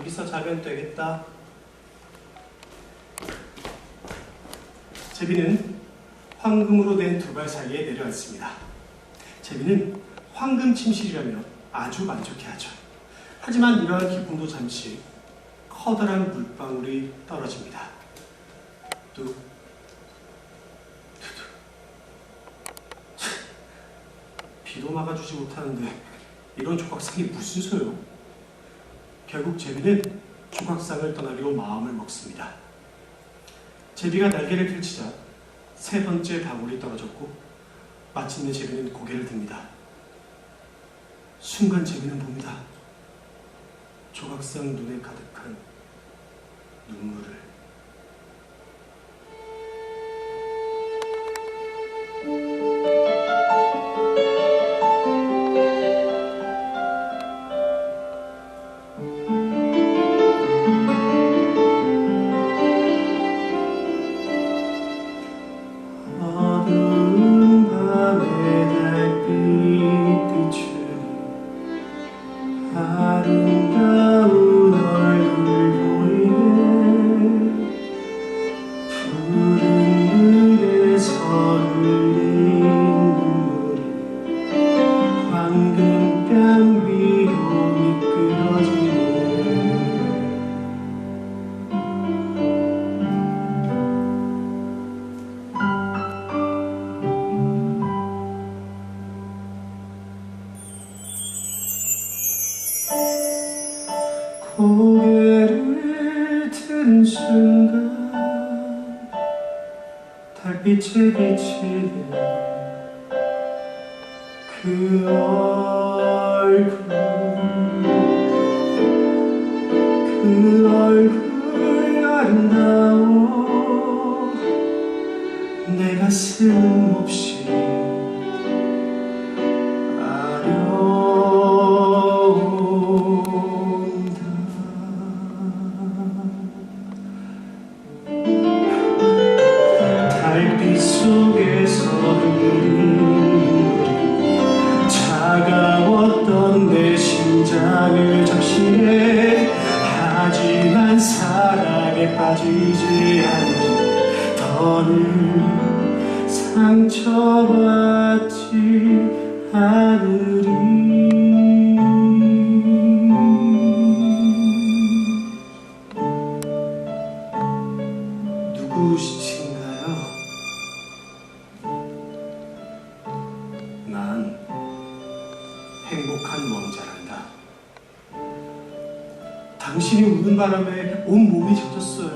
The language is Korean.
여기서 자면 되겠다. 제비는 황금으로 된 두 발 사이에 내려앉습니다. 제비는 황금 침실이라며 아주 만족해하죠. 하지만 이러한 기쁨도 잠시 커다란 물방울이 떨어집니다. 뚝, 비도 막아주지 못하는데 이런 조각상이 무슨 소용? 결국 제비는 조각상을 떠나기로 마음을 먹습니다. 제비가 날개를 펼치자 세 번째 방울이 떨어졌고 마침내 제비는 고개를 듭니다. 순간 제비는 봅니다. 조각상 눈에 가득한 눈물을 아 고개를 든 순간 달빛에 비치는 그 얼굴 그 얼굴 아름다워 내가 쓸모없이 심장을 적시네 하지만 사랑에 빠지지 않는 더는 상처받지 않으리? 난 행복한 왕자란다. 당신이 우는 바람에 온 몸이 젖었어요.